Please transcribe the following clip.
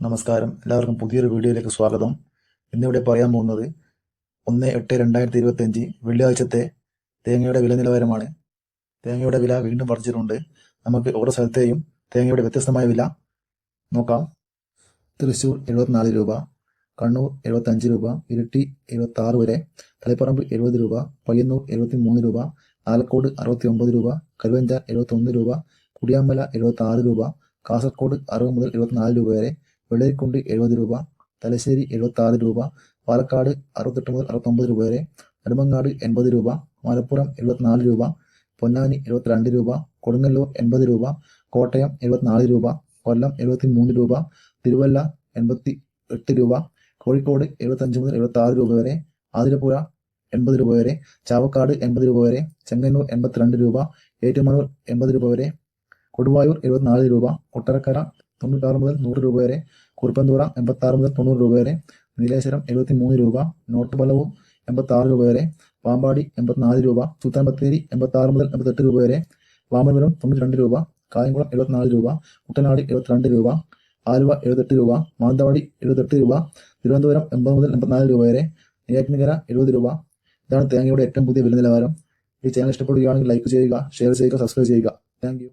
നമസ്കാരം. എല്ലാവർക്കും പുതിയൊരു വീഡിയോയിലേക്ക് സ്വാഗതം. ഇന്നിവിടെ പറയാൻ പോകുന്നത് ഒന്ന് എട്ട് രണ്ടായിരത്തി ഇരുപത്തി അഞ്ച് വെള്ളിയാഴ്ചത്തെ തേങ്ങയുടെ വില നിലവാരമാണ്. തേങ്ങയുടെ വില വീണ്ടും വർദ്ധിച്ചിട്ടുണ്ട്. നമുക്ക് ഓരോ സ്ഥലത്തെയും തേങ്ങയുടെ വ്യത്യസ്തമായ വില നോക്കാം. തൃശ്ശൂർ എഴുപത്തിനാല് രൂപ കണ്ണൂർ എഴുപത്തഞ്ച് രൂപ ഇരിട്ടി എഴുപത്തി ആറ് വരെ തലപ്പറമ്പ് എഴുപത് രൂപ പയ്യന്നൂർ എഴുപത്തി മൂന്ന് രൂപ ആലക്കോട് അറുപത്തി ഒമ്പത് രൂപ കരുവഞ്ചാർ എഴുപത്തി ഒന്ന് രൂപ കുടിയാമല എഴുപത്തി ആറ് രൂപ കാസർഗോഡ് അറുപത് മുതൽ എഴുപത്തിനാല് രൂപ വരെ വെള്ളരിക്കുണ്ട് എഴുപത് രൂപ തലശ്ശേരി എഴുപത്തി ആറ് രൂപ പാലക്കാട് അറുപത്തെട്ട് മുതൽ അറുപത്തൊമ്പത് രൂപ വരെ നെടുമങ്ങാട് എൺപത് രൂപ മലപ്പുറം എഴുപത്തിനാല് രൂപ പൊന്നാനി എഴുപത്തിരണ്ട് രൂപ കൊടുങ്ങല്ലൂർ എൺപത് രൂപ കോട്ടയം എഴുപത്തിനാല് രൂപ കൊല്ലം എഴുപത്തി മൂന്ന് രൂപ തിരുവല്ല എൺപത്തി എട്ട് രൂപ കോഴിക്കോട് എഴുപത്തഞ്ച് മുതൽ എഴുപത്തി ആറ് രൂപ വരെ ആതിരപ്പുഴ എൺപത് രൂപ വരെ ചാവക്കാട് എൺപത് രൂപ വരെ ചെങ്ങന്നൂർ എൺപത്തിരണ്ട് രൂപ ഏറ്റുമാനൂർ എൺപത് രൂപ വരെ കൊടുവായൂർ എഴുപത്തിനാല് രൂപ കൊട്ടരക്കര തൊണ്ണൂറ്റാറ് മുതൽ നൂറ് രൂപ വരെ കുറുപ്പന്തൂറ എൺപത്താറ് മുതൽ തൊണ്ണൂറ് രൂപ വരെ നീലേശ്വരം എഴുപത്തി മൂന്ന് രൂപ നോട്ടുപലവും എൺപത്തി ആറ് രൂപ വരെ പാമ്പാടി എൺപത്തിനാല് രൂപ സുൽത്താൻ ബത്തേരി എൺപത്തി ആറ് മുതൽ എൺപത്തെട്ട് രൂപ വരെ വാമനപുരം തൊണ്ണൂറ്റി രൂപ കായംകുളം എഴുപത്തിനാല് രൂപ കുട്ടനാട് എഴുപത്തിരണ്ട് രൂപ ആലുവ എഴുപത്തെട്ട് രൂപ മാനന്തവാടി എഴുപത്തെട്ട് രൂപ തിരുവനന്തപുരം എൺപത് മുതൽ എൺപത്തിനാല് രൂപ വരെ നെയ്യാറ്റിൻകര എഴുപത് രൂപ. ഇതാണ് തേങ്ങയുടെ ഏറ്റവും പുതിയ വില നിലവാരം ഈ ചാനൽ ഇഷ്ടപ്പെടുകയാണെങ്കിൽ ലൈക്ക് ചെയ്യുക ഷെയർ ചെയ്യുക സബ്സ്ക്രൈബ് ചെയ്യുക. താങ്ക്